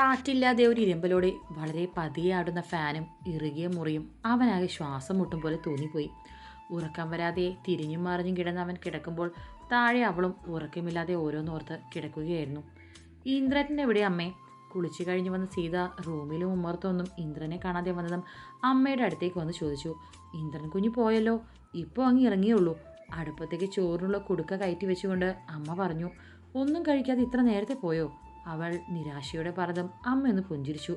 കാറ്റില്ലാതെ ഒരു ഇരുമ്പലോടെ വളരെ പതിയെ ആടുന്ന ഫാനും ഇറുകിയ മുറിയും അവനാകെ ശ്വാസം മുട്ടും പോലെ തോന്നിപ്പോയി. ഉറക്കം വരാതെ തിരിഞ്ഞും മറിഞ്ഞും കിടന്ന് അവൻ കിടക്കുമ്പോൾ താഴെ അവളും ഉറക്കമില്ലാതെ ഓരോന്നോർത്ത് കിടക്കുകയായിരുന്നു. ഇന്ദ്രൻ എവിടെ അമ്മേ കുളിച്ചു കഴിഞ്ഞു വന്ന സീത റൂമിലും ഉമ്മർത്തൊന്നും ഇന്ദ്രനെ കാണാതെ വന്നതും അമ്മയുടെ അടുത്തേക്ക് വന്ന് ചോദിച്ചു ഇന്ദ്രൻ കുഞ്ഞു പോയല്ലോ? ഇപ്പോൾ അങ്ങ് ഇറങ്ങിയുള്ളൂ. അടുപ്പത്തേക്ക് ചോറിനുള്ള കുടുക്ക കയറ്റി വെച്ചുകൊണ്ട് അമ്മ പറഞ്ഞു ഒന്നും കഴിക്കാതെ ഇത്ര നേരത്തെ പോയോ? അവൾ നിരാശയോടെ പറഞ്ഞതും അമ്മയൊന്ന് പുഞ്ചിരിച്ചു.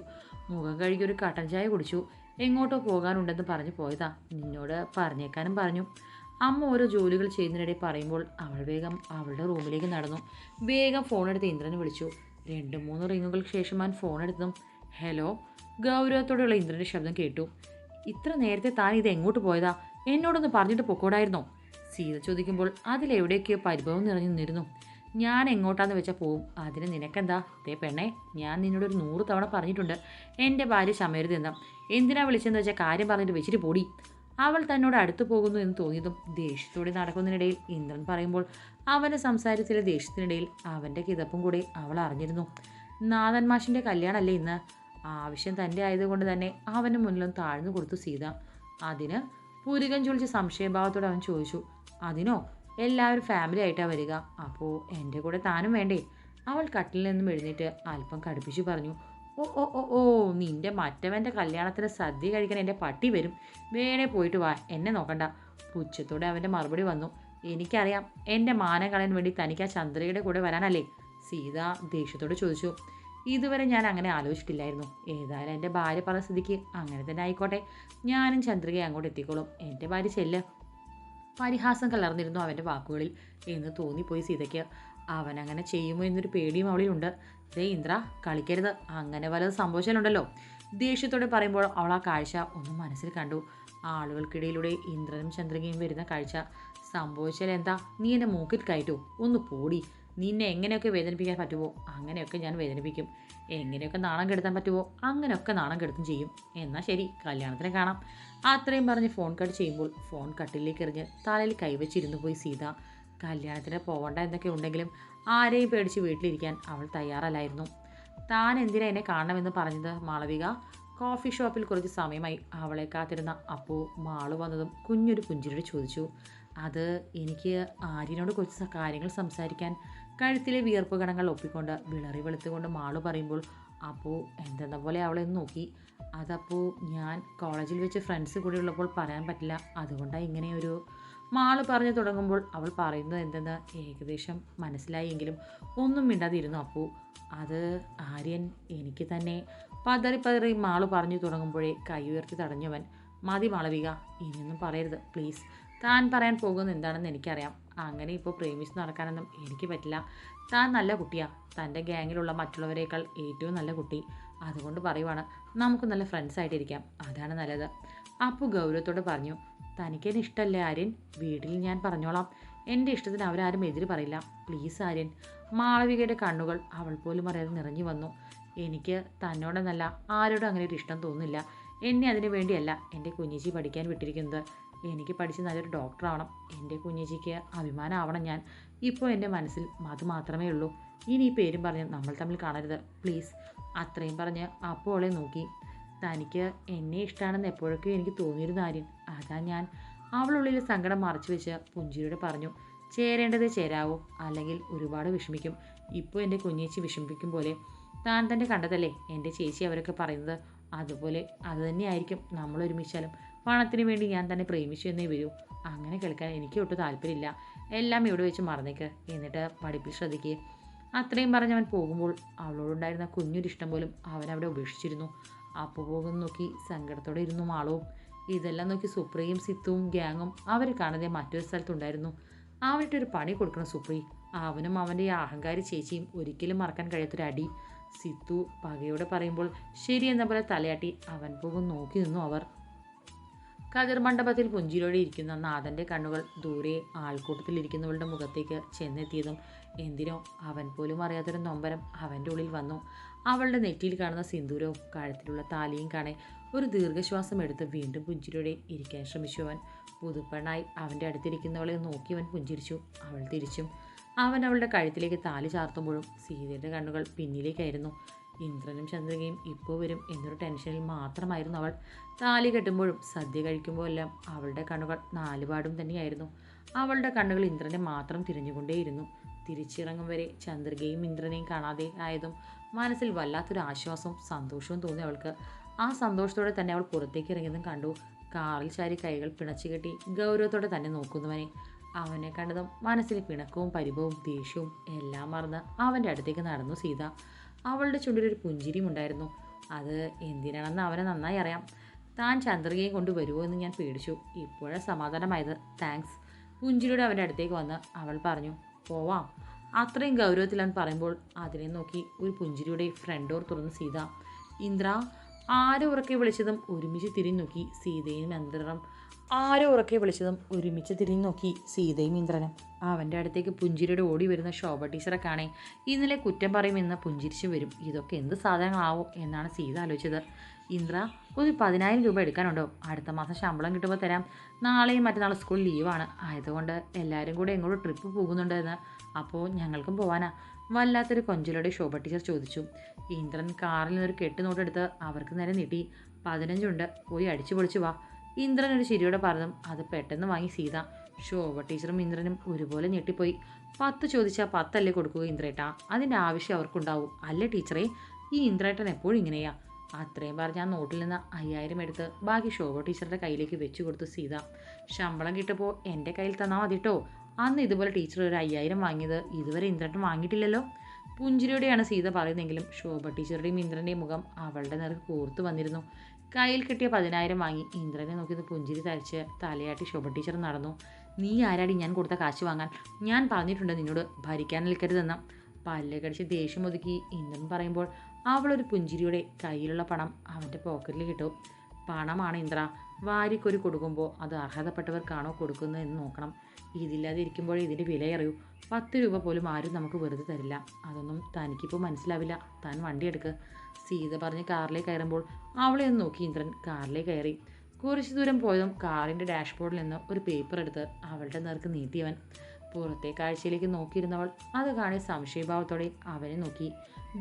മുഖം കഴുകി ഒരു കട്ടൻ ചായ കുടിച്ചു. എങ്ങോട്ടോ പോകാനുണ്ടെന്ന് പറഞ്ഞു പോയതാ. നിന്നോട് പറഞ്ഞേക്കാനും പറഞ്ഞു. അമ്മ ഓരോ ജോലികൾ ചെയ്യുന്നതിനിടെ പറയുമ്പോൾ അവൾ വേഗം അവളുടെ റൂമിലേക്ക് നടന്നു. വേഗം ഫോണെടുത്ത് ഇന്ദ്രനെ വിളിച്ചു. രണ്ട് മൂന്ന് റിങ്ങുകൾക്ക് ശേഷം ഞാൻ ഫോൺ എടുത്തതും ഹലോ? ഗൗരവത്തോടെയുള്ള ഇന്ദ്രന്റെ ശബ്ദം കേട്ടു. ഇത്ര നേരത്തെ താൻ ഇത് എങ്ങോട്ട് പോയതാ? എന്നോടൊന്ന് പറഞ്ഞിട്ട് പൊക്കോടായിരുന്നോ? സീത ചോദിക്കുമ്പോൾ അതിലെവിടെയൊക്കെയോ പരിഭവം നിറഞ്ഞു നിന്നിരുന്നു. ഞാൻ എങ്ങോട്ടാന്ന് വെച്ചാൽ പോവും. അതിന് നിനക്കെന്താ? ദേ പെണ്ണേ ഞാൻ നിന്നോട് ഒരു നൂറ് തവണ പറഞ്ഞിട്ടുണ്ട്. എന്റെ ഭാര്യ ശമരുത് എന്താ? എന്തിനാ വിളിച്ചെന്ന് വെച്ചാൽ കാര്യം പറഞ്ഞിട്ട് വെച്ചിട്ട് പോടി. അവൾ തന്നോട് അടുത്തു പോകുന്നു എന്ന് തോന്നിയതും ദേഷ്യത്തോടെ നടക്കുന്നതിനിടയിൽ ഇന്ദ്രൻ പറയുമ്പോൾ അവന്റെ സംസാരത്തിലെ ദേഷ്യത്തിനിടയിൽ അവന്റെ കിതപ്പും കൂടി അവൾ അറിഞ്ഞിരുന്നു. നാഥൻ മാഷിന്റെ കല്യാണമല്ലേ ഇന്ന്? ആവശ്യം തന്റെ ആയതുകൊണ്ട് തന്നെ അവന് മുന്നിലും താഴ്ന്നു കൊടുത്തു സീത. അതിന് പുരുകൻ ചൊളിച്ച് സംശയഭാവത്തോടെ അവൻ ചോദിച്ചു അതിനോ? എല്ലാവരും ഫാമിലി ആയിട്ടാണ് വരിക. അപ്പോൾ എന്റെ കൂടെ താനും വേണ്ടേ? അവൾ കട്ടിലിൽ നിന്നും എഴുന്നേറ്റ് അല്പം കടുപ്പിച്ചു പറഞ്ഞു ഓ ഓ ഓ ഓ നിന്റെ മറ്റവന്റെ കല്യാണത്തിന് സദ്യ കഴിക്കാൻ എന്റെ പട്ടി വരും. വേണേ പോയിട്ട് വാ എന്നെ നോക്കണ്ട. പുച്ഛത്തോടെ അവന്റെ മറുപടി വന്നു എനിക്കറിയാം എന്റെ മാനം കളയാൻ വേണ്ടി തനിക്ക് ആ ചന്ദ്രയുടെ കൂടെ വരാനല്ലേ? സീത ദേഷ്യത്തോട് ചോദിച്ചു ഇതുവരെ ഞാൻ അങ്ങനെ ആലോചിച്ചിട്ടില്ലായിരുന്നു. ഏതായാലും എന്റെ ഭാര്യ പറഞ്ഞ സ്ഥിതിക്ക് അങ്ങനെ തന്നെ ആയിക്കോട്ടെ. ഞാനും ചന്ദ്രികയെ അങ്ങോട്ട് എത്തിക്കോളും. എന്റെ ഭാര്യ ചെല്ല് പരിഹാസം കലർന്നിരുന്നു അവന്റെ വാക്കുകളിൽ. എന്ന് തോന്നിപ്പോയി സീതയ്ക്ക്. അവൻ അങ്ങനെ ചെയ്യുമോ എന്നൊരു പേടിയും അവളിലുണ്ട് ദേ ഇന്ദ്ര കളിക്കരുത്. അങ്ങനെ വല്ലത് സംഭവിച്ചാലുണ്ടല്ലോ. ദേഷ്യത്തോടെ പറയുമ്പോൾ അവൾ ആ കാഴ്ച ഒന്ന് മനസ്സിൽ കണ്ടു. ആളുകൾക്കിടയിലൂടെ ഇന്ദ്രനും ചന്ദ്രികയും വരുന്ന കാഴ്ച. സംഭവിച്ചാൽ എന്താ? നീ എന്റെ മൂക്കിൽ കയറ്റു. ഒന്ന് പോടി. നിന്നെ എങ്ങനെയൊക്കെ വേദനിപ്പിക്കാൻ പറ്റുമോ അങ്ങനെയൊക്കെ ഞാൻ വേദനിപ്പിക്കും. എങ്ങനെയൊക്കെ നാണം കെടുത്താൻ പറ്റുമോ അങ്ങനെയൊക്കെ നാണം കെടുത്തും ചെയ്യും. എന്നാൽ ശരി കല്യാണത്തിന് കാണാം. അത്രയും പറഞ്ഞ് ഫോൺ കട്ട് ചെയ്യുമ്പോൾ ഫോൺ കട്ടിലേക്ക് എറിഞ്ഞ് തലയിൽ കൈവച്ചിരുന്നു പോയി സീത. കല്യാണത്തിന് പോകണ്ട എന്നൊക്കെ ഉണ്ടെങ്കിലും ആരെയും പേടിച്ച് വീട്ടിലിരിക്കാൻ അവൾ തയ്യാറല്ലായിരുന്നു. താൻ എന്തിനാ എന്നെ കാണണമെന്ന് പറഞ്ഞത് മാളവിക? കോഫി ഷോപ്പിൽ കുറച്ച് സമയമായി അവളെ കാത്തിരുന്ന അപ്പോൾ മാൾ വന്നതും കുഞ്ഞൊരു പുഞ്ചിരിയോട് ചോദിച്ചു. അത് എനിക്ക് ആര്യനോട് കുറച്ച് കാര്യങ്ങൾ സംസാരിക്കാൻ കഴുത്തിലെ വിയർപ്പ് കണങ്ങൾ ഒപ്പിക്കൊണ്ട് വിളറി വെളുത്തുകൊണ്ട് മാൾ പറയുമ്പോൾ അപ്പോൾ എന്തെന്ന പോലെ അവളെ നോക്കി. അതപ്പോൾ ഞാൻ കോളേജിൽ വെച്ച് ഫ്രണ്ട്സ് കൂടെ ഉള്ളപ്പോൾ പറയാൻ പറ്റില്ല. അതുകൊണ്ടാണ് ഇങ്ങനെയൊരു മാൾ പറഞ്ഞു തുടങ്ങുമ്പോൾ അവൾ പറയുന്നത് എന്തെന്ന് ഏകദേശം മനസ്സിലായെങ്കിലും ഒന്നും മിണ്ടാതിരുന്നു അപ്പോൾ അത് ആര്യൻ എനിക്ക് തന്നെ പതറി പതറി മാൾ പറഞ്ഞു തുടങ്ങുമ്പോഴേ കൈ ഉയർത്തി തടഞ്ഞവൻ മതി മാളവിക ഇനിയൊന്നും പറയരുത്. പ്ലീസ് താൻ പറയാൻ പോകുന്നത് എന്താണെന്ന് എനിക്കറിയാം. അങ്ങനെ ഇപ്പോൾ പ്രേമിച്ച് നടക്കാനൊന്നും എനിക്ക് പറ്റില്ല. താൻ നല്ല കുട്ടിയാണ് തന്റെ ഗ്യാങ്ങിലുള്ള മറ്റുള്ളവരെക്കാൾ ഏറ്റവും നല്ല കുട്ടി. അതുകൊണ്ട് പറയുവാണ് നമുക്ക് നല്ല ഫ്രണ്ട്സ് ആയിട്ടിരിക്കാം. അതാണ് നല്ലത്. അപ്പോൾ ഗൗരവത്തോട് പറഞ്ഞു തനിക്കെന്നെ ഇഷ്ടമല്ലേ ആര്യൻ? വീട്ടിൽ ഞാൻ പറഞ്ഞോളാം. എന്റെ ഇഷ്ടത്തിന് അവരാരും എതിര് പറയില്ല. പ്ലീസ് ആര്യൻ. മാളവികയുടെ കണ്ണുകൾ അവൾ പോലും അറിയാതെ നിറഞ്ഞു വന്നു. എനിക്ക് തന്നോടെന്നല്ല ആരോടും അങ്ങനെ ഒരു ഇഷ്ടം തോന്നുന്നില്ല. എന്നെ അതിനു വേണ്ടിയല്ല എന്റെ കുഞ്ഞിച്ചി പഠിക്കാൻ വിട്ടിരിക്കുന്നത്. എനിക്ക് പഠിച്ച് നല്ലൊരു ഡോക്ടറാവണം എന്റെ കുഞ്ഞിച്ചിക്ക് അഭിമാനമാവണം ഞാൻ. ഇപ്പോൾ എന്റെ മനസ്സിൽ അത് മാത്രമേ ഉള്ളൂ. ഇനി ഈ പേരും പറഞ്ഞ് നമ്മൾ തമ്മിൽ കാണരുത്. പ്ലീസ് അത്രയും പറഞ്ഞ് അപ്പോളെ നോക്കി. തനിക്ക് എന്നെ ഇഷ്ടമാണെന്ന് എപ്പോഴൊക്കെ എനിക്ക് തോന്നിയൊരു ആര്യൻ അതാ ഞാൻ. അവളുള്ളിൽ സങ്കടം മറച്ചു വെച്ച് പുഞ്ചിരിയോട് പറഞ്ഞു ചേരേണ്ടത് ചേരാവോ. അല്ലെങ്കിൽ ഒരുപാട് വിഷമിക്കും. ഇപ്പോൾ എന്റെ കുഞ്ഞേച്ചി വിഷമിപ്പിക്കും പോലെ താൻ തന്നെ കണ്ടതല്ലേ? എന്റെ ചേച്ചി അവരൊക്കെ പറയുന്നത് അതുപോലെ അത് തന്നെയായിരിക്കും നമ്മൾ ഒരുമിച്ചാലും. പണത്തിന് വേണ്ടി ഞാൻ തന്നെ പ്രേമിച്ചു എന്നേ വരൂ. അങ്ങനെ കേൾക്കാൻ എനിക്ക് ഒട്ടും താല്പര്യമില്ല. എല്ലാം ഇവിടെ വെച്ച് മറന്നേക്ക്. എന്നിട്ട് പഠിപ്പിൽ ശ്രദ്ധിക്കുക അത്രയും പറഞ്ഞവൻ പോകുമ്പോൾ അവളോടുണ്ടായിരുന്ന കുഞ്ഞൊരു ഇഷ്ടം പോലും അവൻ അവിടെ ഉപേക്ഷിച്ചിരുന്നു. അപ്പോൾ പോകുന്ന നോക്കി സങ്കടത്തോടെ ഇരുന്നു മാളവും. ഇതെല്ലാം നോക്കി സുപ്രിയും സിത്തുവും ഗ്യാങ്ങും അവർ കാണാതെ മറ്റൊരു സ്ഥലത്തുണ്ടായിരുന്നു. അവനിട്ടൊരു പണി കൊടുക്കണം സുപ്രി. അവനും അവന്റെ അഹങ്കാരി ചേച്ചിയും ഒരിക്കലും മറക്കാൻ കഴിയാത്തൊരു അടി സിത്തു പകയോടെ പറയുമ്പോൾ ശരി എന്ന പോലെ തലയാട്ടി അവൻ പോകും നോക്കി നിന്നു അവർ. കതിർ മണ്ഡപത്തിൽ പുഞ്ചിരിയോടെ ഇരിക്കുന്ന നാഥന്റെ കണ്ണുകൾ ദൂരെ ആൾക്കൂട്ടത്തിലിരിക്കുന്നവളുടെ മുഖത്തേക്ക് ചെന്നെത്തിയതും എന്തിനോ അവൻ പോലും അറിയാത്തൊരു നൊമ്പരം അവന്റെ ഉള്ളിൽ വന്നു. അവളുടെ നെറ്റിയിൽ കാണുന്ന സിന്ദൂരവും കഴുത്തിലുള്ള താലിയും കാണെ ഒരു ദീർഘശ്വാസം എടുത്ത് വീണ്ടും പുഞ്ചിരിയോടെ ഇരിക്കാൻ ശ്രമിച്ചു അവൻ. പുതുപ്പെണ്ണായി അവന്റെ അടുത്തിരിക്കുന്നവളെ നോക്കി അവൻ പുഞ്ചിരിച്ചു. അവൾ തിരിച്ചും അവൻ അവളുടെ കഴുത്തിലേക്ക് താലി ചാർത്തുമ്പോഴും സീതയുടെ കണ്ണുകൾ പിന്നിലേക്കായിരുന്നു. ഇന്ദ്രനും ചന്ദ്രികയും ഇപ്പോൾ വരും എന്നൊരു ടെൻഷനിൽ മാത്രമായിരുന്നു അവൾ. താലി കെട്ടുമ്പോഴും സദ്യ കഴിക്കുമ്പോഴെല്ലാം അവളുടെ കണ്ണുകൾ നാലുപാടും തന്നെയായിരുന്നു. അവളുടെ കണ്ണുകൾ ഇന്ദ്രനെ മാത്രം തിരിഞ്ഞുകൊണ്ടേയിരുന്നു. തിരിച്ചിറങ്ങും വരെ ചന്ദ്രികയും ഇന്ദ്രനെയും കാണാതെ ആയതും മനസ്സിൽ വല്ലാത്തൊരു ആശ്വാസവും സന്തോഷവും തോന്നി അവൾക്ക്. ആ സന്തോഷത്തോടെ തന്നെ അവൾ പുറത്തേക്ക് ഇറങ്ങിയതും കണ്ടു. കാറിൽ ചാരി കൈകൾ പിണച്ചു കെട്ടി ഗൗരവത്തോടെ തന്നെ നോക്കുന്നവനെ. അവനെ കണ്ടതും മനസ്സിൽ പിണക്കവും പരിഭവവും ദേഷ്യവും എല്ലാം മറന്ന് അവന്റെ അടുത്തേക്ക് നടന്നു സീത. അവളുടെ ചുണ്ടിലൊരു പുഞ്ചിരിയും ഉണ്ടായിരുന്നു. അത് എന്തിനാണെന്ന് അവനെ നന്നായി അറിയാം. താൻ ചന്ദ്രികയെ കൊണ്ടുവരുമോ എന്ന് ഞാൻ പേടിച്ചു. ഇപ്പോഴേ സമാധാനമായത്. താങ്ക്സ്. പുഞ്ചിരിയുടെ അവന്റെ അടുത്തേക്ക് വന്ന് അവൾ പറഞ്ഞു പോവാം. അത്രയും ഗൗരവത്തിൽ അവൻ പറയുമ്പോൾ അതിനെ നോക്കി ഒരു പുഞ്ചിരിയുടെ ഫ്രണ്ട് ഡോർ തുറന്ന് സീത. ഇന്ദ്ര ആരും ഉറക്കെ വിളിച്ചതും ഒരുമിച്ച് തിരിഞ്ഞു നോക്കി സീതയും ഇന്ദ്രനും ആരെ ഉറക്കെ വിളിച്ചതും ഒരുമിച്ച് തിരിഞ്ഞു നോക്കി സീതയും ഇന്ദ്രനും. അവന്റെ അടുത്തേക്ക് പുഞ്ചിരിയുടെ ഓടി വരുന്ന ശോഭ ടീച്ചറെ കാണേ. ഇന്നലെ കുറ്റം പറയുമെന്ന് പുഞ്ചിരിച്ച് വരും. ഇതൊക്കെ എന്ത് സാധനങ്ങളാവോ എന്നാണ് സീത ആലോചിച്ചത്. ഇന്ദ്ര ഒരു പതിനായിരം രൂപ എടുക്കാനുണ്ടോ? അടുത്ത മാസം ശമ്പളം കിട്ടുമ്പോൾ തരാം. നാളെയും മറ്റന്നാൾ സ്കൂൾ ലീവാണ് ആയതുകൊണ്ട് എല്ലാവരും കൂടെ എങ്ങോട്ട് ട്രിപ്പ് പോകുന്നുണ്ട് എന്ന്. അപ്പോൾ ഞങ്ങൾക്കും പോവാനാ. വല്ലാത്തൊരു കൊഞ്ചലോടെ ശോഭ ടീച്ചർ ചോദിച്ചു. ഇന്ദ്രൻ കാറിൽ നിന്നൊരു കെട്ട് നോട്ടെടുത്ത് അവർക്ക് നേരെ നീട്ടി. പതിനഞ്ചുണ്ട്. പോയി അടിച്ചു പൊളിച്ചു വാ. ഇന്ദ്രൻ ഒരു ചിരിയോടെ പറഞ്ഞു അത് പെട്ടെന്ന് വാങ്ങി സീത. ശോഭ ടീച്ചറും ഇന്ദ്രനും ഒരുപോലെ ഞെട്ടിപ്പോയി. പത്ത് ചോദിച്ചാൽ പത്തല്ലേ കൊടുക്കുക ഇന്ദ്രേട്ടാ? അതിന്റെ ആവശ്യം അവർക്കുണ്ടാവും. അല്ലേ ടീച്ചറേ? ഈ ഇന്ദ്രേട്ടൻ എപ്പോഴും ഇങ്ങനെയാ. അത്രയും പറഞ്ഞ് ആ നോട്ടിൽ നിന്ന് അയ്യായിരം എടുത്ത് ബാക്കി ശോഭ ടീച്ചറുടെ കയ്യിലേക്ക് വെച്ചു കൊടുത്തു സീത. ശമ്പളം കിട്ടപ്പോൾ എന്റെ കയ്യിൽ തന്നാൽ മതി കേട്ടോ അന്ന് ഇതുപോലെ ടീച്ചർ ഒരു അയ്യായിരം വാങ്ങിയത് ഇതുവരെ ഇന്ദ്രട്ടൻ വാങ്ങിയിട്ടില്ലല്ലോ. പുഞ്ചിരിയോടെയാണ് സീത പറയുന്നതെങ്കിലും ശോഭ ടീച്ചറുടെയും ഇന്ദ്രന്റെയും മുഖം അവളുടെ നേർക്ക് കൂർത്തു വന്നിരുന്നു. കയ്യിൽ കിട്ടിയ പതിനായിരം വാങ്ങി. ഇന്ദ്രനെ നോക്കിയത് പുഞ്ചിരി തരച്ച് തലയാട്ടി ശോഭ ടീച്ചർ നടന്നു. നീ ആരാടി? ഞാൻ കൊടുത്ത കാശ് വാങ്ങാൻ. ഞാൻ പറഞ്ഞിട്ടുണ്ട് നിന്നോട് ഭരിക്കാൻ നിൽക്കരുതെന്ന്. പല്ല് കടിച്ച് ദേഷ്യം ഒതുക്കി ഇന്ദ്രൻ പറയുമ്പോൾ അവളൊരു പുഞ്ചിരിയുടെ കയ്യിലുള്ള പണം അവന്റെ പോക്കറ്റിൽ കിട്ടും പണമാണ് ഇന്ദ്ര. വാരിക്കൊരു കൊടുക്കുമ്പോൾ അത് അർഹതപ്പെട്ടവർക്കാണോ കൊടുക്കുന്നത് എന്ന് നോക്കണം. ഇതില്ലാതെ ഇരിക്കുമ്പോൾ ഇതിന്റെ വില അറിയൂ പത്ത് രൂപ പോലും ആരും നമുക്ക് വെറുതെ തരില്ല. അതൊന്നും തനിക്കിപ്പോൾ മനസ്സിലാവില്ല. താൻ വണ്ടി എടുക്ക്. സീത പറഞ്ഞ് കാറിലേക്ക് കയറുമ്പോൾ അവളെ ഒന്ന് നോക്കി ഇന്ദ്രൻ കാറിലേക്ക് കയറി. കുറച്ച് ദൂരം പോയതും കാറിന്റെ ഡാഷ്ബോർഡിൽ നിന്ന് ഒരു പേപ്പർ എടുത്ത് അവളുടെ നേർക്ക് നീട്ടിയവൻ. പുറത്തെ കാഴ്ചയിലേക്ക് നോക്കിയിരുന്നവൾ അത് കാണി സംശയഭാവത്തോടെ അവനെ നോക്കി.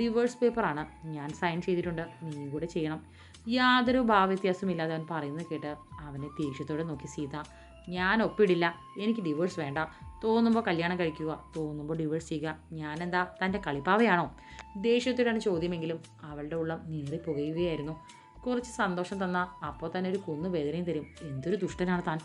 ഡിവോഴ്സ് പേപ്പറാണ്. ഞാൻ സൈൻ ചെയ്തിട്ടുണ്ട്. നീ കൂടെ ചെയ്യണം. യാതൊരു ഭാവവ്യത്യാസമില്ലാതെ അവൻ പറയുന്നത് കേട്ട് അവനെ ദേഷ്യത്തോടെ നോക്കി സീത ഞാൻ ഒപ്പിടില്ല എനിക്ക് ഡിവോഴ്സ് വേണ്ട. തോന്നുമ്പോൾ കല്യാണം കഴിക്കുക തോന്നുമ്പോൾ ഡിവോഴ്സ് ചെയ്യുക. ഞാനെന്താ തന്റെ കളിപ്പാവയാണോ? ദേഷ്യത്തോടാണ് ചോദ്യമെങ്കിലും അവളുടെ ഉള്ളം നീറി പുകയുകയായിരുന്നു കുറച്ച് സന്തോഷം തന്ന അപ്പോൾ തന്നെ ഒരു കുന്നു വേദനയും തരും. എന്തൊരു ദുഷ്ടനാണ് താൻ.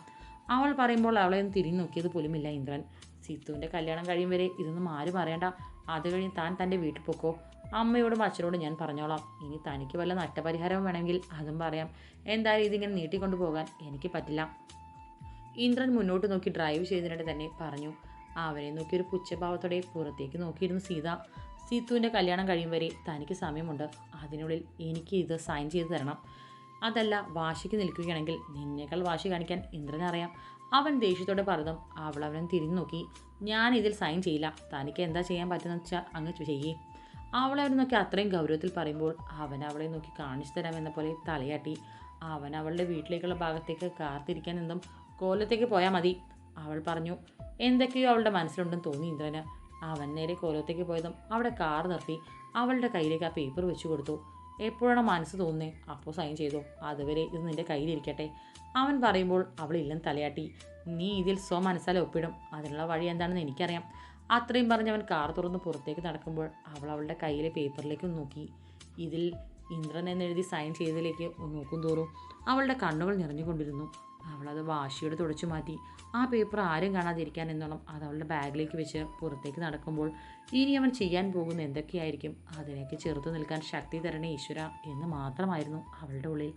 അവൾ പറയുമ്പോൾ അവളെ ഒന്ന് തിരിഞ്ഞു നോക്കിയത് പോലുമില്ല ഇന്ദ്രൻ. സിത്തുവിന്റെ കല്യാണം കഴിയും വരെ ഇതൊന്നും ആരും അറിയണ്ട. അത് കഴിഞ്ഞ് താൻ തന്റെ വീട്ടിൽ പൊക്കോ. അമ്മയോടും അച്ഛനോടും ഞാൻ പറഞ്ഞോളാം. ഇനി തനിക്ക് വല്ല നഷ്ടപരിഹാരം വേണമെങ്കിൽ അതും പറയാം. എന്തായാലും ഇതിങ്ങനെ നീട്ടിക്കൊണ്ടു പോകാൻ എനിക്ക് പറ്റില്ല. ഇന്ദ്രൻ മുന്നോട്ട് നോക്കി ഡ്രൈവ് ചെയ്തതിനിടെ തന്നെ പറഞ്ഞു. അവനെ നോക്കി ഒരു പുച്ഛഭാവത്തോടെ പുറത്തേക്ക് നോക്കിയിരുന്നു സീത. സീത്തുവിന്റെ കല്യാണം കഴിയും വരെ തനിക്ക് സമയമുണ്ട്. അതിനുള്ളിൽ എനിക്ക് ഇത് സൈൻ ചെയ്തു തരണം. അതല്ല വാശിക്ക് നിൽക്കുകയാണെങ്കിൽ നിന്നേക്കാൾ വാശി കാണിക്കാൻ ഇന്ദ്രനറിയാം അവൻ ദേഷ്യത്തോടെ പറഞ്ഞതും അവൾ അവനെ തിരിഞ്ഞു നോക്കി. ഞാൻ ഇതിൽ സൈൻ ചെയ്യില്ല. തനിക്ക് എന്താ ചെയ്യാൻ പറ്റുന്ന വെച്ചാൽ അങ്ങ് ചെയ്യേ. അവളെ അവനെ നോക്കി അത്രയും ഗൗരവത്തിൽ പറയുമ്പോൾ അവൻ അവളെ നോക്കി കാണിച്ചു തരാമെന്ന പോലെ തലയാട്ടി. അവൻ അവളുടെ വീട്ടിലേക്കുള്ള ഭാഗത്തേക്ക് കാത്തിരിക്കാൻ നിന്നും കോലത്തേക്ക് പോയാൽ മതി അവൾ പറഞ്ഞു. എന്തൊക്കെയോ അവളുടെ മനസ്സിലുണ്ടെന്ന് തോന്നി ഇന്ദ്രന്. അവൻ നേരെ കോലത്തേക്ക് പോയതും അവിടെ കാർ നിർത്തി അവളുടെ കയ്യിലേക്ക് ആ പേപ്പർ വെച്ചു കൊടുത്തു. എപ്പോഴാണ് മനസ്സ് തോന്നുന്നേ അപ്പോൾ സൈൻ ചെയ്തു. അതുവരെ ഇത് നിന്റെ കയ്യിലിരിക്കട്ടെ. അവൻ പറയുമ്പോൾ അവളില്ലെന്ന് തലയാട്ടി. നീ ഇതിൽ സ്വ മനസ്സാലെ ഒപ്പിടും. അതിനുള്ള വഴി എന്താണെന്ന് എനിക്കറിയാം. അത്രയും പറഞ്ഞ് അവൻ കാർ തുറന്ന് പുറത്തേക്ക് നടക്കുമ്പോൾ അവൾ അവളുടെ കയ്യിലെ പേപ്പറിലേക്ക് നോക്കി. ഇതിൽ ഇന്ദ്രൻ എന്നെഴുതി സൈൻ ചെയ്തതിലേക്ക് നോക്കും തോറും അവളുടെ കണ്ണുകൾ നിറഞ്ഞുകൊണ്ടിരുന്നു. അവളത് വാശിയോട് തുടച്ചു മാറ്റി. ആ പേപ്പർ ആരും കാണാതിരിക്കാൻ എന്നോണം അത് അവളുടെ ബാഗിലേക്ക് വെച്ച് പുറത്തേക്ക് നടക്കുമ്പോൾ ഇനി അവൻ ചെയ്യാൻ പോകുന്ന എന്തൊക്കെയായിരിക്കും? അതിലേക്ക് ചെറുത്തു നിൽക്കാൻ ശക്തി തരണേ ഈശ്വര എന്ന് മാത്രമായിരുന്നു അവളുടെ ഉള്ളിൽ.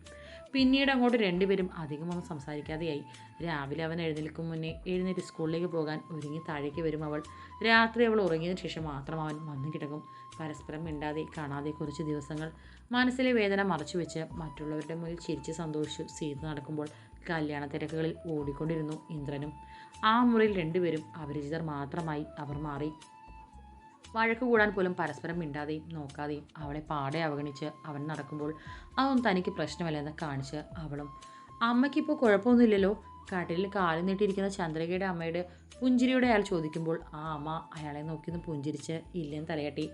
പിന്നീട് അങ്ങോട്ട് രണ്ടുപേരും അധികമൊന്നും സംസാരിക്കാതെയായി. രാവിലെ അവൻ എഴുന്നേൽക്കും മുന്നേ എഴുന്നേറ്റ് സ്കൂളിലേക്ക് പോകാൻ ഒരുങ്ങി താഴേക്ക് വരും അവൾ. രാത്രി അവൾ ഉറങ്ങിയതിന് ശേഷം മാത്രം അവൻ വന്നു കിടക്കും. പരസ്പരം മിണ്ടാതെ കാണാതെ കുറച്ച് ദിവസങ്ങൾ മനസ്സിലെ വേദന മറച്ചു വെച്ച് മറ്റുള്ളവരുടെ മുന്നിൽ ചിരിച്ച് സന്തോഷിച്ചു സീത നടക്കുമ്പോൾ കല്യാണ തിരക്കുകളിൽ ഓടിക്കൊണ്ടിരുന്നു ഇന്ദ്രനും. ആ മുറിയിൽ രണ്ടുപേരും അപരിചിതർ മാത്രമായി അവർ മാറി. വഴക്ക് കൂടാൻ പോലും പരസ്പരം മിണ്ടാതെയും നോക്കാതെയും അവളെ പാടെ അവഗണിച്ച് അവൻ നടക്കുമ്പോൾ അതൊന്നും തനിക്ക് പ്രശ്നമല്ലെന്ന് കാണിച്ച് അവളും. അമ്മയ്ക്കിപ്പോൾ കുഴപ്പമൊന്നുമില്ലല്ലോ? കട്ടിലിൽ കാലം നീട്ടിയിരിക്കുന്ന ചന്ദ്രികയുടെ അമ്മയുടെ പുഞ്ചിരിയോടെ അയാൾ ചോദിക്കുമ്പോൾ ആ അമ്മ അയാളെ നോക്കിയൊന്ന് പുഞ്ചിരിച്ച് ഇല്ലെന്ന് തലയാട്ടി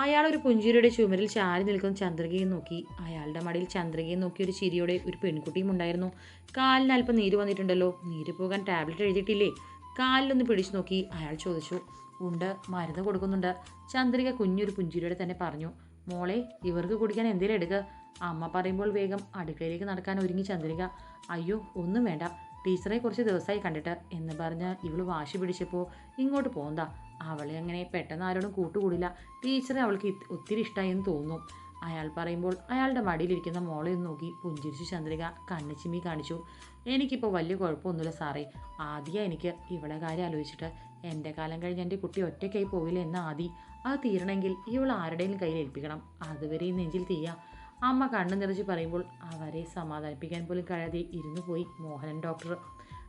അയാൾ ഒരു പുഞ്ചിരിയുടെ ചുമരിൽ ചാരി നിൽക്കുന്ന ചന്ദ്രികയെ നോക്കി. അയാളുടെ മടിയിൽ ചന്ദ്രികയെ നോക്കി ഒരു ചിരിയോടെ ഒരു പെൺകുട്ടിയും ഉണ്ടായിരുന്നു. കാലിന് അല്പം നീര് വന്നിട്ടുണ്ടല്ലോ. നീര് പോകാൻ ടാബ്ലറ്റ് എഴുതിയിട്ടില്ലേ? കാലിലൊന്ന് പിടിച്ചു നോക്കി അയാൾ ചോദിച്ചു. ഉണ്ട് മരുന്ന് കൊടുക്കുന്നുണ്ട്. ചന്ദ്രിക കുഞ്ഞൊരു പുഞ്ചിരിയോടെ തന്നെ പറഞ്ഞു. മോളെ ഇവർക്ക് കുടിക്കാൻ എന്തേലും എടുക്കുക അമ്മ പറയുമ്പോൾ വേഗം അടുക്കളയിലേക്ക് നടക്കാൻ ഒരുങ്ങി ചന്ദ്രിക. അയ്യോ ഒന്നും വേണ്ട. ടീച്ചറെ കുറച്ച് ദിവസമായി കണ്ടിട്ട് എന്ന് പറഞ്ഞ് ഇവൾ വാശി പിടിച്ചപ്പോൾ ഇങ്ങോട്ട് പോന്താ. അവളെ അങ്ങനെ പെട്ടെന്ന് ആരോടും കൂട്ടുകൂടില്ല. ടീച്ചറെ അവൾക്ക് ഒത്തിരി ഇഷ്ടമായി എന്ന് തോന്നുന്നു അയാൾ പറയുമ്പോൾ അയാളുടെ മടിയിലിരിക്കുന്ന മോളെ ഒന്ന് നോക്കി. പുഞ്ചിരിച്ചു ചന്ദ്രിക കണ്ണിച്ചിമ്മി കാണിച്ചു. എനിക്കിപ്പോൾ വലിയ കുഴപ്പമൊന്നുമില്ല സാറേ. ആദ്യം എനിക്ക് ഇവളെ കാര്യം ആലോചിച്ചിട്ട് എന്റെ കാലം കഴിഞ്ഞ് എന്റെ കുട്ടി ഒറ്റയ്ക്കായി പോവില്ല എന്ന ആദി? അത് തീരണമെങ്കിൽ ഇവൾ ആരുടെയും കയ്യിൽ ഏൽപ്പിക്കണം. അതുവരെ നെഞ്ചിൽ തീയ. അമ്മ കണ്ണു നിറച്ച് പറയുമ്പോൾ അവരെ സമാധാനിപ്പിക്കാൻ പോലും കഴിയാതെ ഇരുന്നു പോയി മോഹനൻ ഡോക്ടർ.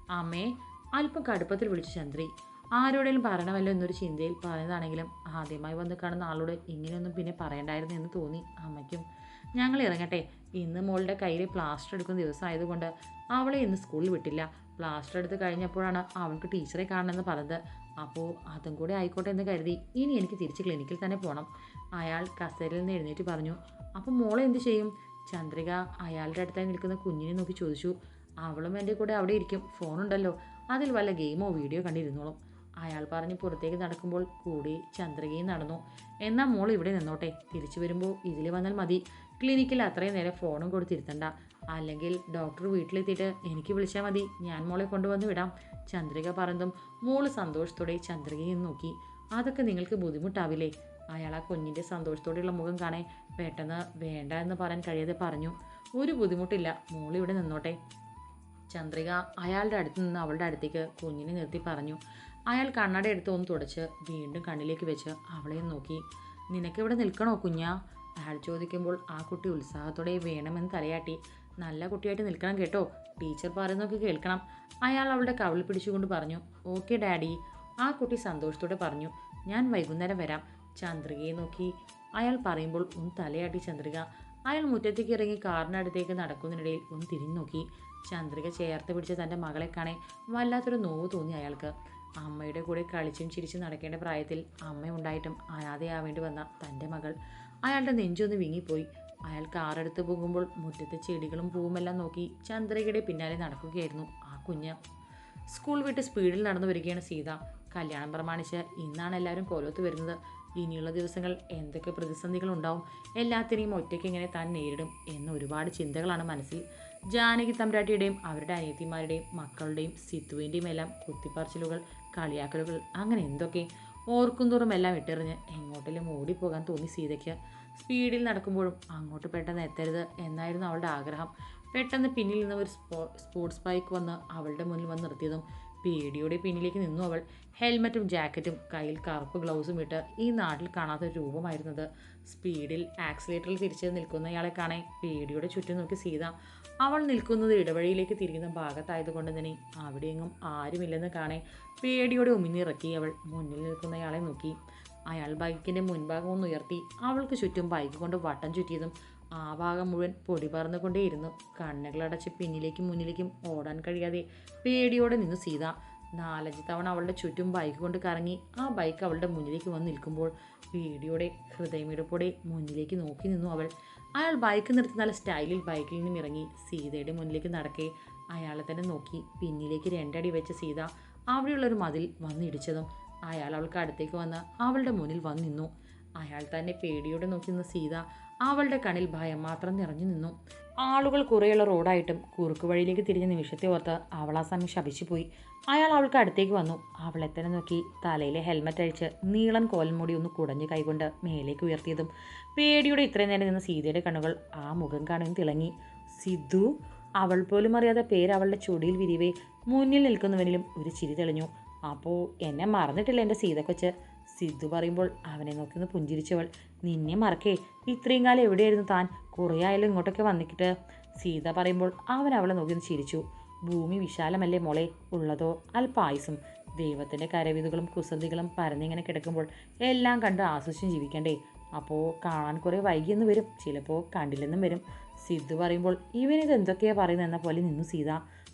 അമ്മയെ അല്പം കടുപ്പത്തിൽ വിളിച്ചു ചന്ദ്രി. ആരോടെങ്കിലും പറയണമല്ലോ എന്നൊരു ചിന്തയിൽ പറയുന്നതാണെങ്കിലും ആദ്യമായി വന്ന് കാണുന്ന ആളോട് ഇങ്ങനെയൊന്നും പിന്നെ പറയണ്ടായിരുന്നു എന്ന് തോന്നി. അമ്മയ്ക്കും ഞങ്ങൾ ഇറങ്ങട്ടെ. ഇന്ന് മോളുടെ കയ്യിൽ പ്ലാസ്റ്റർ എടുക്കുന്ന ദിവസമായതുകൊണ്ട് അവളെ ഇന്ന് സ്കൂളിൽ വിട്ടില്ല. പ്ലാസ്റ്റർ എടുത്ത് കഴിഞ്ഞപ്പോഴാണ് അവൾക്ക് ടീച്ചറെ കാണണമെന്ന് പറഞ്ഞത്. അപ്പോൾ അതും കൂടെ ആയിക്കോട്ടെ എന്ന് കരുതി ഇനി എനിക്ക് തിരിച്ച് ക്ലിനിക്കിൽ തന്നെ പോകണം അയാൾ കസേരയിൽ നിന്ന് എഴുന്നേറ്റ് പറഞ്ഞു അപ്പോൾ മോളെ എന്ത് ചെയ്യും? ചന്ദ്രിക അയാളുടെ അടുത്തായി നിൽക്കുന്ന കുഞ്ഞിനെ നോക്കി ചോദിച്ചു അവളും എന്റെ കൂടെ അവിടെ ഇരിക്കും. ഫോണുണ്ടല്ലോ. അതിൽ വല്ല ഗെയിമോ വീഡിയോ കണ്ടിരുന്നോളും. അയാൾ പറഞ്ഞ് പുറത്തേക്ക് നടക്കുമ്പോൾ കൂടി ചന്ദ്രകയും നടന്നു. എന്നാൽ മോൾ ഇവിടെ നിന്നോട്ടെ തിരിച്ചു വരുമ്പോൾ ഇതിൽ വന്നാൽ മതി. ക്ലിനിക്കിൽ അത്രയും നേരം ഫോണും കൊടുത്തിരുത്തണ്ട. അല്ലെങ്കിൽ ഡോക്ടർ വീട്ടിലെത്തിയിട്ട് എനിക്ക് വിളിച്ചാൽ മതി. ഞാൻ മോളെ കൊണ്ടുവന്ന് വിടാം. ചന്ദ്രിക പറഞ്ഞതും മോൾ സന്തോഷത്തോടെ ചന്ദ്രികയെ നോക്കി. അതൊക്കെ നിങ്ങൾക്ക് ബുദ്ധിമുട്ടാവില്ലേ? അയാൾ ആ കുഞ്ഞിന്റെ സന്തോഷത്തോടെയുള്ള മുഖം കാണേ പെട്ടെന്ന് വേണ്ട എന്ന് പറയാൻ കഴിയാതെ പറഞ്ഞു. ഒരു ബുദ്ധിമുട്ടില്ല മോൾ ഇവിടെ നിന്നോട്ടെ. ചന്ദ്രിക അയാളുടെ അടുത്ത് നിന്ന് അവളുടെ അടുത്തേക്ക് കുഞ്ഞിനെ നിർത്തി പറഞ്ഞു. അയാൾ കണ്ണട എടുത്ത് ഒന്ന് തുടച്ച് വീണ്ടും കണ്ണിലേക്ക് വെച്ച് അവളെയും നോക്കി. നിനക്ക് ഇവിടെ നിൽക്കണോ കുഞ്ഞാ? അയാൾ ചോദിക്കുമ്പോൾ ആ കുട്ടി ഉത്സാഹത്തോടെ വേണമെന്ന് തലയാട്ടി. നല്ല കുട്ടിയായിട്ട് നിൽക്കണം കേട്ടോ. ടീച്ചർ പറയുന്നതൊക്കെ കേൾക്കണം. അയാൾ അവളുടെ കവിളിൽ പിടിച്ചുകൊണ്ട് പറഞ്ഞു. Okay daddy. ആ കുട്ടി സന്തോഷത്തോടെ പറഞ്ഞു. ഞാൻ വൈകുന്നേരം വരാം. ചന്ദ്രികയെ നോക്കി. അയാൾ പറയുമ്പോൾ ഒന്ന് തലയാട്ടി ചന്ദ്രിക. അയാൾ മുറ്റത്തേക്ക് ഇറങ്ങി കാറിനടുത്തേക്ക് നടക്കുന്നതിനിടയിൽ ഒന്ന് തിരിഞ്ഞു നോക്കി ചന്ദ്രിക ചേർത്ത് പിടിച്ച് തന്റെ മകളെ കാണേ വല്ലാത്തൊരു നോവ് തോന്നി അയാൾക്ക്. അമ്മയുടെ കൂടെ കളിച്ചും ചിരിച്ചും നടക്കേണ്ട പ്രായത്തിൽ അമ്മ ഉണ്ടായിട്ടും അനാഥയാവേണ്ടി വന്ന തന്റെ മകൾ. അയാളുടെ നെഞ്ചൊന്ന് വിങ്ങിപ്പോയി. അയാൾ കാറെടുത്ത് പോകുമ്പോൾ മുറ്റത്തെ ചെടികളും പൂവുമെല്ലാം നോക്കി ചന്ദ്രികയുടെ പിന്നാലെ നടക്കുകയായിരുന്നു ആ കുഞ്ഞ്. സ്കൂൾ വിട്ട് സ്പീഡിൽ നടന്നു വരികയാണ് സീത. കല്യാണം പ്രമാണിച്ച് ഇന്നാണ് എല്ലാവരും കോലത്ത് വരുന്നത്. ഇനിയുള്ള ദിവസങ്ങൾ എന്തൊക്കെ പ്രതിസന്ധികളുണ്ടാവും എല്ലാത്തിനെയും ഒറ്റയ്ക്ക് എങ്ങനെ താൻ നേരിടും എന്ന ഒരുപാട് ചിന്തകളാണ് മനസ്സിൽ. ജാനകി തമ്പ്രാട്ടിയുടെയും അവരുടെ അനിയത്തിമാരുടെയും മക്കളുടെയും സിത്തുവിന്റെയും എല്ലാം കുത്തിപ്പറച്ചിലുകൾ കളിയാക്കലുകൾ അങ്ങനെ എന്തൊക്കെ ഓർക്കുന്തോറും എല്ലാം ഇട്ടെറിഞ്ഞ് എങ്ങോട്ടെങ്കിലും ഓടിപ്പോകാൻ തോന്നി സീതയ്ക്ക്. സ്പീഡിൽ നടക്കുമ്പോഴും അങ്ങോട്ട് പെട്ടെന്ന് എത്തരുത് എന്നായിരുന്നു അവളുടെ ആഗ്രഹം. പെട്ടെന്ന് പിന്നിൽ നിന്ന് ഒരു സ്പോ സ്പോർട്സ് ബൈക്ക് വന്ന് അവളുടെ മുന്നിൽ വന്ന് നിർത്തിയതും പേടിയോടെ പിന്നിലേക്ക് നിന്നു അവൾ. ഹെൽമറ്റും ജാക്കറ്റും കയ്യിൽ കറുപ്പ് ഗ്ലൗസും ഇട്ട് ഈ നാട്ടിൽ കാണാത്ത രൂപമായിരുന്നത്. സ്പീഡിൽ ആക്സിലേറ്ററിൽ തിരിച്ച് നിൽക്കുന്ന ഇയാളെ കാണാൻ പേടിയോടെ ചുറ്റും നോക്കി സീത. അവൾ നിൽക്കുന്നത് ഇടവഴിയിലേക്ക് തിരിയുന്ന ഭാഗത്തായതുകൊണ്ട് തന്നെ അവിടെയെങ്ങും ആരുമില്ലെന്ന് കാണേ പേടിയോടെ ഉമിനിറക്കി അവൾ മുന്നിൽ നിൽക്കുന്നയാളെ നോക്കി. അയാൾ ബൈക്കിന്റെ മുൻഭാഗം ഒന്ന് ഉയർത്തി അവൾക്ക് ചുറ്റും ബൈക്ക് കൊണ്ട് വട്ടം ചുറ്റിയതും ആ ഭാഗം മുഴുവൻ പൊടി പറന്നുകൊണ്ടേയിരുന്നു. കണ്ണുകളടച്ച് പിന്നിലേക്കും മുന്നിലേക്കും ഓടാൻ കഴിയാതെ പേടിയോടെ നിന്നു സീത നാലഞ്ച് തവണ അവളുടെ ചുറ്റും ബൈക്ക് കൊണ്ട് കറങ്ങി ആ ബൈക്ക് അവളുടെ മുന്നിലേക്ക് വന്ന് നിൽക്കുമ്പോൾ പേടിയോടെ ഹൃദയമിടപ്പോടെ മുന്നിലേക്ക് നോക്കി നിന്നു അവൾ. അയാൾ ബൈക്ക് നിർത്തി നല്ല സ്റ്റൈലിൽ ബൈക്കിൽ നിന്നും ഇറങ്ങി സീതയുടെ മുന്നിലേക്ക് നടക്കെ. അയാളെ തന്നെ നോക്കി പിന്നിലേക്ക് രണ്ടടി വെച്ച സീത അവിടെയുള്ളൊരു മതിൽ വന്നിടിച്ചതും അയാൾ അവൾക്ക് അടുത്തേക്ക് വന്ന് അവളുടെ മുന്നിൽ വന്നു നിന്നു. അയാൾ തന്നെ പേടിയോടെ നോക്കി നിന്ന സീത അവളുടെ കണ്ണിൽ ഭയം മാത്രം നിറഞ്ഞു നിന്നു. ആളുകൾ കുറേയുള്ള റോഡായിട്ടും കുറുക്ക് വഴിയിലേക്ക് തിരിഞ്ഞ നിമിഷത്തെ ഓർത്ത് അവൾ ആ സമയം ശപിച്ചുപോയി അയാൾ അവൾക്ക് അടുത്തേക്ക് വന്നു. അവളെ തന്നെ നോക്കി തലയിലെ ഹെൽമെറ്റ് അഴിച്ച് നീളൻ കോൽമുടി ഒന്ന് കുടഞ്ഞ് കൈകൊണ്ട് മേലേക്ക് ഉയർത്തിയതും പേടിയുടെ ഇത്രയും നേരം നിന്ന സീതയുടെ കണ്ണുകൾ ആ മുഖം കാണുകയും തിളങ്ങി. സിദ്ധു? അവൾ പോലും അറിയാതെ പേര് അവളുടെ ചുടിയിൽ വിരിവേ. മുന്നിൽ നിൽക്കുന്നവനിലും ഒരു ചിരി തെളിഞ്ഞു. അപ്പോൾ എന്നെ മറന്നിട്ടില്ല എന്റെ സീതക്കൊച്ച്. കൊച്ച് സിദ്ധു പറയുമ്പോൾ അവനെ നോക്കി ഒന്ന് പുഞ്ചിരിച്ചവൾ നിന്നെ മറക്കേ ഇത്രയും കാലം എവിടെയായിരുന്നു താൻ? കുറേ ആയാലും ഇങ്ങോട്ടൊക്കെ വന്നിക്കിട്ട്. സീത പറയുമ്പോൾ അവൻ അവളെ നോക്കി ചിരിച്ചു. ഭൂമി വിശാലമല്ലേ മോളെ? ഉള്ളതോ? അല്പായുസും. ദൈവത്തിന്റെ കരവിധുകളും കുസൃതികളും പരന്നിങ്ങനെ കിടക്കുമ്പോൾ എല്ലാം കണ്ട് ആസ്വദിച്ചും ജീവിക്കണ്ടേ? അപ്പോൾ കാണാൻ കുറേ വൈകിയെന്ന് വരും. ചിലപ്പോൾ കണ്ടില്ലെന്നും വരും. സിദ്ധു പറയുമ്പോൾ ഇവനിത് എന്തൊക്കെയാണ് പറയുന്നത് എന്ന പോലെ നിന്നു സീത.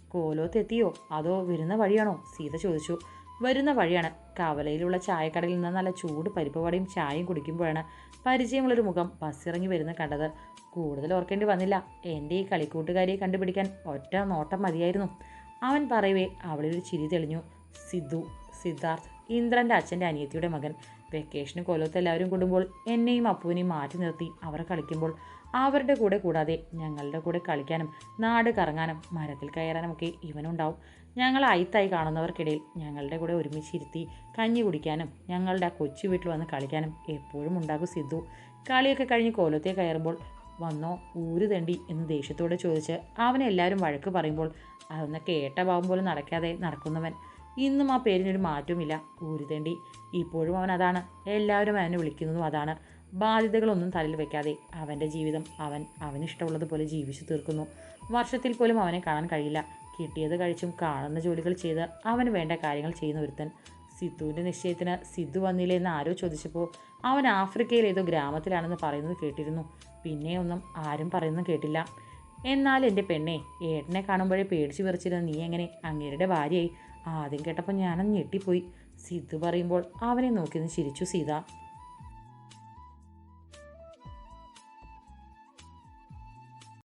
കോലോത്തെത്തിയോ അതോ വരുന്ന വഴിയാണോ? സീത ചോദിച്ചു. വരുന്ന വഴിയാണ്. കവലയിലുള്ള ചായക്കടയിൽ നിന്ന് നല്ല ചൂട് പരിപ്പ് വടയും ചായയും കുടിക്കുമ്പോഴാണ് പരിചയമുള്ളൊരു മുഖം ബസ്സിറങ്ങി വരുന്ന കണ്ടത്. കൂടുതൽ ഓർക്കേണ്ടി വന്നില്ല. എന്റെ ഈ കളിക്കൂട്ടുകാരിയെ കണ്ടുപിടിക്കാൻ ഒറ്റ നോട്ടം മതിയായിരുന്നു. അവൻ പറയവേ അവളൊരു ചിരി തെളിഞ്ഞു. സിദ്ധു സിദ്ധാർത്ഥ് ഇന്ദ്രന്റെ അച്ഛന്റെ അനിയത്തിയുടെ മകൻ. വെക്കേഷന് കൊല്ലത്ത് എല്ലാവരും കൂടുമ്പോൾ എന്നെയും അപ്പുവിനെയും മാറ്റി നിർത്തി അവർ കളിക്കുമ്പോൾ അവരുടെ കൂടെ കൂടാതെ ഞങ്ങളുടെ കൂടെ കളിക്കാനും നാട് കറങ്ങാനും മരത്തിൽ കയറാനും ഒക്കെ ഇവനുണ്ടാവും. ഞങ്ങൾ അയിത്തായി കാണുന്നവർക്കിടയിൽ ഞങ്ങളുടെ കൂടെ ഒരുമിച്ചിരുത്തി കഞ്ഞി കുടിക്കാനും ഞങ്ങളുടെ ആ കൊച്ചു വീട്ടിൽ വന്ന് കളിക്കാനും എപ്പോഴും ഉണ്ടാകും സിദ്ധു. കളിയൊക്കെ കഴിഞ്ഞ് കോലത്തെ കയറുമ്പോൾ വന്നോ ഊര് തണ്ടി എന്ന് ദേഷ്യത്തോടെ ചോദിച്ച് അവനെ എല്ലാവരും വഴക്ക് പറയുമ്പോൾ അതൊന്ന് കേട്ട ഭാവം പോലും നടക്കാതെ നടക്കുന്നവൻ. ഇന്നും ആ പേരിനൊരു മാറ്റവുമില്ല. ഊരുതേണ്ടി ഇപ്പോഴും അവൻ അതാണ്. എല്ലാവരും അവനെ വിളിക്കുന്നതും അതാണ്. ബാധ്യതകളൊന്നും തലയിൽ വെക്കാതെ അവന്റെ ജീവിതം അവൻ അവനിഷ്ടമുള്ളതുപോലെ ജീവിച്ചു തീർക്കുന്നു. വർഷത്തിൽ പോലും അവനെ കാണാൻ കഴിയില്ല. കിട്ടിയത് കഴിച്ചും കാണുന്ന ജോലികൾ ചെയ്ത് അവന് വേണ്ട കാര്യങ്ങൾ ചെയ്യുന്ന ഒരുത്തൻ. സിദ്ധുവിന്റെ നിശ്ചയത്തിന് സിദ്ധു വന്നില്ലേ എന്ന് ആരോ ചോദിച്ചപ്പോൾ അവൻ ആഫ്രിക്കയിൽ ഏതോ ഗ്രാമത്തിലാണെന്ന് പറയുന്നത് കേട്ടിരുന്നു. പിന്നെ ഒന്നും ആരും പറയുന്നത് കേട്ടില്ല. എന്നാൽ എന്റെ പെണ്ണെ ഏട്ടനെ കാണുമ്പോഴേ പേടിച്ചു വിറച്ചിരുന്ന നീ എങ്ങനെ? അങ്ങേരുടെ ഭാര്യയായി. ആദ്യം കേട്ടപ്പോൾ ഞാനത് ഞെട്ടിപ്പോയി. സിദ്ധു പറയുമ്പോൾ അവനെ നോക്കി നിന്ന് ചിരിച്ചു സീത